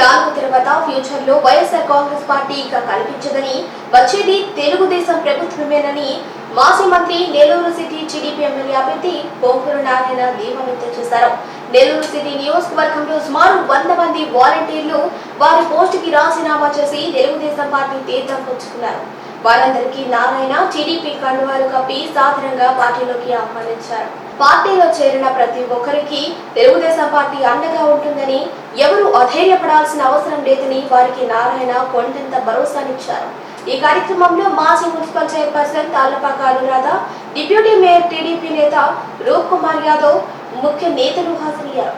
నాలుగు తర్వాత ఫ్యూచర్లో వైఎస్ఆర్ కాంగ్రెస్ పార్టీ ఇక కనిపించదని వచ్చేది తెలుగుదేశం ప్రభుత్వమేనని మాజీ మంత్రి నెల్లూరు సిటీ టీడీపీ ఎమ్మెల్యే అభ్యర్థి పోకూరు నారాయణ ధీమా వ్యక్తం చేశారు. నెల్లూరు సిటీ నియోజకవర్గంలో సుమారు వంద మంది వాలంటీర్లు వారి పోస్టుకి రాజీనామా చేసి తెలుగుదేశం పార్టీ తీర్థం పుచ్చుకున్నారు. వారందరికీ నారాయణ టీడీపీ కండువాలు కప్పి సాధారణంగా పార్టీలోకి ఆహ్వానించారు. పార్టీలో చేరిన ప్రతి ఒక్కరికి తెలుగుదేశం పార్టీ అండగా ఉంటుందని ఎవరు అధైర్యపడాల్సిన అవసరం లేదని వారికి నారాయణ కొండంత భరోసానిచ్చారు. ఈ కార్యక్రమంలో మాజీ municipal chairperson Tallapaka Anuradha deputy mayor TDP నేత రూప్ కుమార్ యాదవ్ ముఖ్య నేతలు హాజరయ్యారు.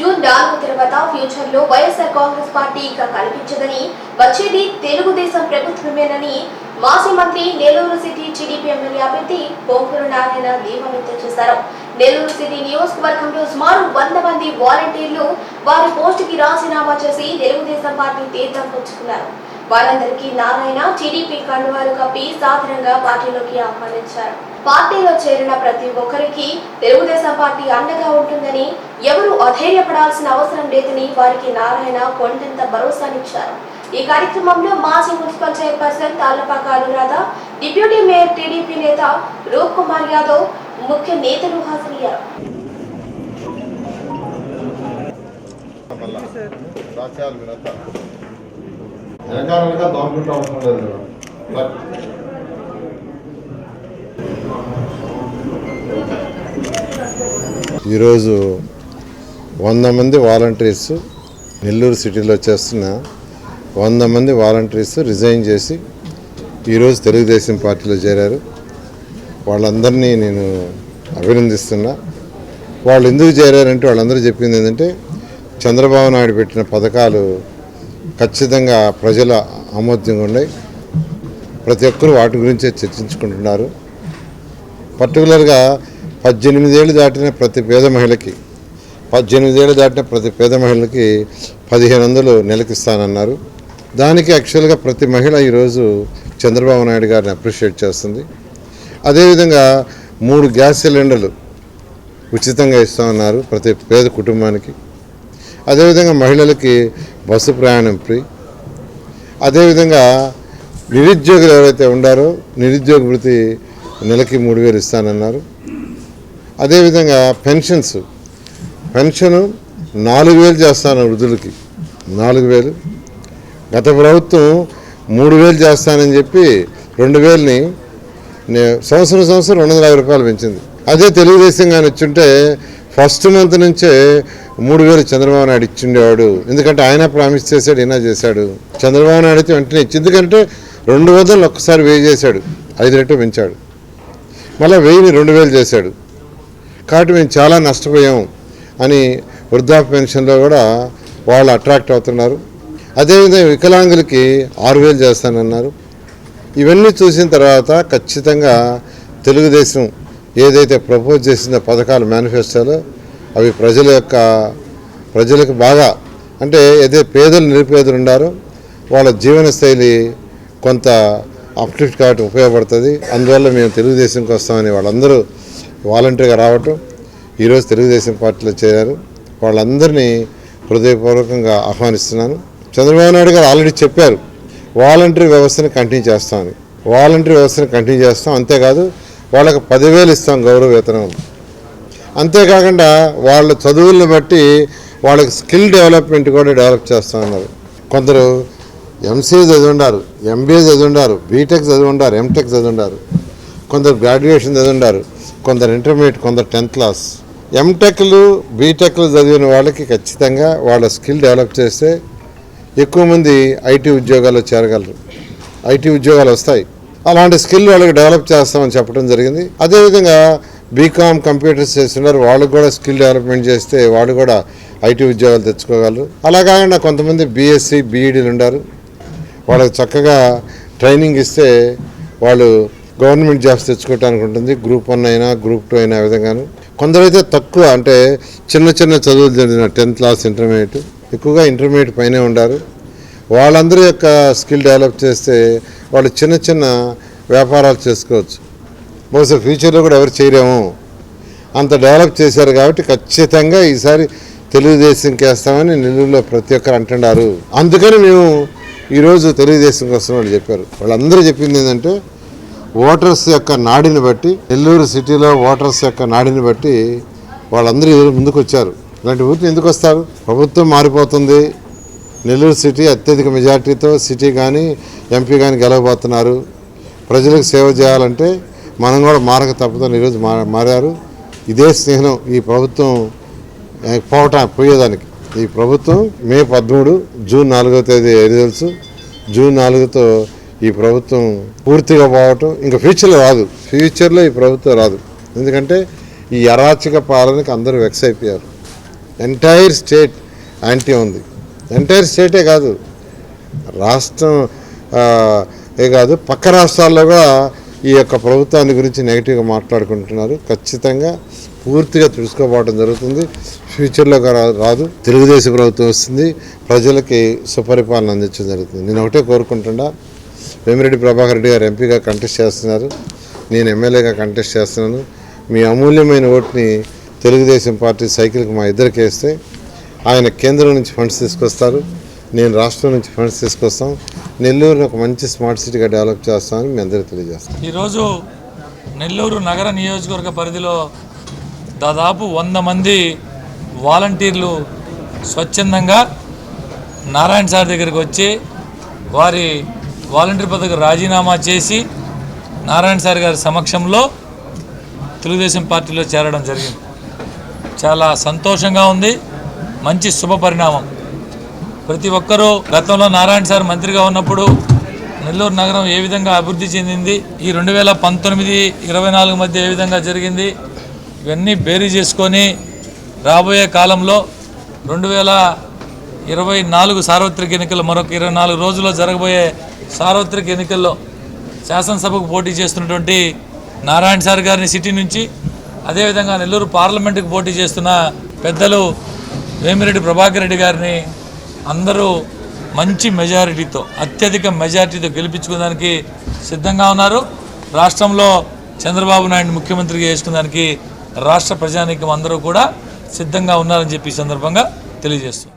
జూన్ నాలుగు తర్వాత ఫ్యూచర్లో వైఎస్ఆర్ కాంగ్రెస్ పార్టీ ఇక కల్పించదని వచ్చేది తెలుగుదేశం ప్రభుత్వమేనని మాజీ మంత్రి నెల్లూరు సిటీ టీడీపీ ఎమ్మెల్యే అభ్యర్థి పోకూరు నారాయణ ధీమా వ్యక్తం చేశారు. నెల్లూరు సిటీ నియోజకవర్గంలో సుమారు వంద మంది వాలంటీర్లు వారి పోస్టుకి రాజీనామా చేసి తెలుగుదేశం పార్టీ తీర్థం పుచ్చుకున్నారు. వారందరికీ నారాయణ టీడీపీ కండువాలు కప్పి సాధారణంగా పార్టీలోకి ఆహ్వానించారు. పార్టీలో చేరిన ప్రతి ఒక్కరికి తెలుగుదేశం పార్టీ అండగా ఉంటుందని ఎవరు అధైర్యపడాల్సిన అవసరం లేదని వారికి నారాయణ కొండంత భరోసానిచ్చారు ఈ కార్యక్రమంలో మాజీ municipal chairperson Tallapaka Anuradha deputy mayor TDP నేత రూప్ కుమార్ యాదవ్ దాముకుంటూ అవసరం లేదు కదా. బట్ ఈరోజు వంద మంది వాలంటీర్స్ నెల్లూరు సిటీలో చేస్తున్న వంద మంది వాలంటీర్స్ రిజైన్ చేసి ఈరోజు తెలుగుదేశం పార్టీలో చేరారు వాళ్ళందరినీ నేను అభినందిస్తున్నా. వాళ్ళు ఎందుకు చేరారంటే వాళ్ళందరూ చెప్పింది ఏంటంటే చంద్రబాబు నాయుడు పెట్టిన పథకాలు ఖచ్చితంగా ప్రజల ఆమోద్యంగా ఉన్నాయి. ప్రతి ఒక్కరూ వాటి గురించే చర్చించుకుంటున్నారు. పర్టికులర్గా పద్దెనిమిదేళ్ళు దాటిన ప్రతి పేద మహిళకి పద్దెనిమిదేళ్ళు దాటిన ప్రతి పేద మహిళకి పదిహేను వందలు నెలకిస్తానన్నారు దానికి యాక్చువల్గా ప్రతి మహిళ ఈరోజు చంద్రబాబు నాయుడు గారిని అప్రిషియేట్ చేస్తుంది. అదేవిధంగా మూడు గ్యాస్ సిలిండర్లు ఉచితంగా ఇస్తామన్నారు ప్రతి పేద కుటుంబానికి. అదేవిధంగా మహిళలకి బస్సు ప్రయాణం ఫ్రీ. అదేవిధంగా నిరుద్యోగులు ఎవరైతే ఉండారో నిరుద్యోగ వృత్తి నెలకి మూడు వేలు ఇస్తానన్నారు. అదేవిధంగా పెన్షన్స్ పెన్షను నాలుగు వేలు చేస్తాను వృద్ధులకి. నాలుగు వేలు. గత ప్రభుత్వం మూడు వేలు చేస్తానని చెప్పి రెండు వేలని సంవత్సరం సంవత్సరం రెండు వందల యాభై రూపాయలు పెంచింది. అదే తెలుగుదేశం కానీ వచ్చింటే ఫస్ట్ మంత్ నుంచే మూడు వేలు చంద్రబాబు నాయుడు ఇచ్చిండేవాడు. ఎందుకంటే ఆయన ప్రామిస్ చేశాడు ఈయన చేశాడు. చంద్రబాబు నాయుడు అయితే వెంటనే ఇచ్చి ఎందుకంటే రెండు వందలు ఒక్కసారి వెయ్యి చేశాడు. ఐదు రెట్లు పెంచాడు. మళ్ళీ వెయ్యిని రెండు వేలు చేశాడు. కాబట్టి మేము చాలా నష్టపోయాం అని వృద్ధాప్య పెన్షన్లో కూడా వాళ్ళు అట్రాక్ట్ అవుతున్నారు. అదేవిధంగా వికలాంగులకి ఆరు వేలు చేస్తానన్నారు. ఇవన్నీ చూసిన తర్వాత ఖచ్చితంగా తెలుగుదేశం ఏదైతే ప్రపోజ్ చేసిన పథకాలు మేనిఫెస్టోలో అవి ప్రజల యొక్క ప్రజలకు బాగా అంటే ఏదైతే పేదలు నిరుపేదలు ఉండారో వాళ్ళ జీవన శైలి కొంత అప్లిఫ్ట్ కాబట్టి ఉపయోగపడుతుంది. అందువల్ల మేము తెలుగుదేశంకి వస్తామని వాళ్ళందరూ వాలంటీర్గా రావటం ఈరోజు తెలుగుదేశం పార్టీలో చేరారు. వాళ్ళందరినీ హృదయపూర్వకంగా ఆహ్వానిస్తున్నాను. చంద్రబాబు నాయుడు గారు ఆల్రెడీ చెప్పారు వాలంటరీ వ్యవస్థను కంటిన్యూ చేస్తామని వాలంటరీ వ్యవస్థను కంటిన్యూ చేస్తాం. అంతేకాదు వాళ్ళకి పదివేలు ఇస్తాం గౌరవ వేతనం. అంతేకాకుండా వాళ్ళ చదువులను బట్టి వాళ్ళకి స్కిల్ డెవలప్మెంట్ కూడా డెవలప్ చేస్తామన్నారు కొందరు ఎంసీఏ చదివి ఉండారు ఎంబీఏ చదివి ఉండారు బీటెక్ చదివి ఉండారు ఎంటెక్ చదివి ఉండారు కొందరు గ్రాడ్యుయేషన్ చదివి ఉండారు కొందరు ఇంటర్మీడియట్ కొందరు టెన్త్ క్లాస్. ఎంటెక్లు బీటెక్లు చదివిన వాళ్ళకి ఖచ్చితంగా వాళ్ళ స్కిల్ డెవలప్ చేస్తే ఎక్కువ మంది ఐటీ ఉద్యోగాల్లో చేరగలరు. ఐటీ ఉద్యోగాలు వస్తాయి. అలాంటి స్కిల్ వాళ్ళకి డెవలప్ చేస్తామని చెప్పడం జరిగింది. అదేవిధంగా బీకామ్ కంప్యూటర్స్ చేస్తున్నారు. వాళ్ళకి కూడా స్కిల్ డెవలప్మెంట్ చేస్తే వాళ్ళు కూడా ఐటీ ఉద్యోగాలు తెచ్చుకోగలరు. అలా కాకుండా కొంతమంది బీఎస్సీ బీఈడీలు ఉన్నారు వాళ్ళకి చక్కగా ట్రైనింగ్ ఇస్తే వాళ్ళు గవర్నమెంట్ జాబ్స్ తెచ్చుకోవటానికి ఉంటుంది. గ్రూప్ వన్ అయినా గ్రూప్ టూ అయినా విధంగాను. కొందరైతే తక్కువ అంటే చిన్న చిన్న చదువులు జరిగిన టెన్త్ క్లాస్ ఇంటర్మీడియట్ ఎక్కువగా ఇంటర్మీడియట్ పైనే ఉండారు. వాళ్ళందరి యొక్క స్కిల్ డెవలప్ చేస్తే వాళ్ళు చిన్న చిన్న వ్యాపారాలు చేసుకోవచ్చు. బహుశా ఫ్యూచర్లో కూడా ఎవరు చేయలేము. అంత డెవలప్ చేశారు కాబట్టి ఖచ్చితంగా ఈసారి తెలుగుదేశంకి వేస్తామని నెల్లూరులో ప్రతి ఒక్కరు అంటున్నారు. అందుకని మేము ఈరోజు తెలుగుదేశంకి వాళ్ళు చెప్పారు. వాళ్ళందరూ చెప్పింది ఏంటంటే ఓటర్స్ యొక్క నాడిని బట్టి నెల్లూరు సిటీలో ఓటర్స్ యొక్క నాడిని బట్టి వాళ్ళందరూ ఈరోజు ముందుకు వచ్చారు ఇలాంటి ఊరికి ఎందుకు వస్తారు? ప్రభుత్వం మారిపోతుంది. నెల్లూరు సిటీ అత్యధిక మెజార్టీతో సిటీ కానీ ఎంపీ కానీ గెలవబోతున్నారు. ప్రజలకు సేవ చేయాలంటే మనం కూడా మారక తప్పదని ఈరోజు మారారు. ఇదే స్నేహం ఈ ప్రభుత్వం పోవటం పోయేదానికి. ఈ ప్రభుత్వం మే పదమూడు జూన్ నాలుగో తేదీ రిజల్ట్స్ జూన్ నాలుగుతో ఈ ప్రభుత్వం పూర్తిగా పోవటం ఇంకా ఫ్యూచర్లో రాదు. ఫ్యూచర్లో ఈ ప్రభుత్వం రాదు. ఎందుకంటే ఈ అరాచక పాలనకి అందరూ వెక్స్ అయిపోయారు. ఎంటైర్ స్టేట్ యాంటీ ఉంది. ఎంటైర్ స్టేటే కాదు. రాష్ట్రం ఏ కాదు పక్క రాష్ట్రాల్లో కూడా ఈ యొక్క ప్రభుత్వాన్ని గురించి నెగిటివ్గా మాట్లాడుకుంటున్నారు. ఖచ్చితంగా పూర్తిగా తెలుసుకోపోవడం జరుగుతుంది. ఫ్యూచర్లో రా- రాదు తెలుగుదేశం ప్రభుత్వం వస్తుంది. ప్రజలకి సుపరిపాలన అందించడం జరుగుతుంది. నేను ఒకటే కోరుకుంటున్నా. వేమిరెడ్డి ప్రభాకర్ రెడ్డి గారు ఎంపీగా కంటెస్ట్ చేస్తున్నారు. నేను ఎమ్మెల్యేగా కంటెస్ట్ చేస్తున్నాను. మీ అమూల్యమైన ఓటుని తెలుగుదేశం పార్టీ సైకిల్కి మా ఇద్దరికి వేస్తే ఆయన కేంద్రం నుంచి ఫండ్స్ తీసుకొస్తారు నేను రాష్ట్రం నుంచి ఫండ్స్ తీసుకొస్తాం. నెల్లూరుని ఒక మంచి స్మార్ట్ సిటీగా డెవలప్ చేస్తామని మీ అందరికీ తెలియజేస్తాం. ఈరోజు నెల్లూరు నగర నియోజకవర్గ పరిధిలో దాదాపు వంద మంది వాలంటీర్లు స్వచ్ఛందంగా నారాయణ సార్ దగ్గరికి వచ్చి వారి వాలంటీర్ పదవికి రాజీనామా చేసి నారాయణ సార్ గారి సమక్షంలో తెలుగుదేశం పార్టీలో చేరడం జరిగింది. చాలా సంతోషంగా ఉంది. మంచి శుభ పరిణామం. ప్రతి ఒక్కరూ గతంలో నారాయణ సార్ మంత్రిగా ఉన్నప్పుడు నెల్లూరు నగరం ఏ విధంగా అభివృద్ధి చెందింది ఈ రెండు వేల పంతొమ్మిది ఇరవై నాలుగు మధ్య ఏ విధంగా జరిగింది ఇవన్నీ బేరీ చేసుకొని రాబోయే కాలంలో రెండు వేల ఇరవై నాలుగు సార్వత్రిక ఎన్నికలు మరొక ఇరవై నాలుగు రోజుల్లో జరగబోయే సార్వత్రిక ఎన్నికల్లో శాసనసభకు పోటీ చేస్తున్నటువంటి నారాయణ సార్ గారిని సిటీ నుంచి అదేవిధంగా నెల్లూరు పార్లమెంటుకు పోటీ చేస్తున్న పెద్దలు వేమిరెడ్డి ప్రభాకర్ రెడ్డి గారిని అందరూ మంచి మెజారిటీతో అత్యధిక మెజారిటీతో గెలిపించుకోవడానికి సిద్ధంగా ఉన్నారు. రాష్ట్రంలో చంద్రబాబు నాయుడు ముఖ్యమంత్రిగా చేసుకునేదానికి రాష్ట్ర ప్రజానీకం అందరూ కూడా సిద్ధంగా ఉన్నారని చెప్పి సందర్భంగా తెలియజేస్తుంది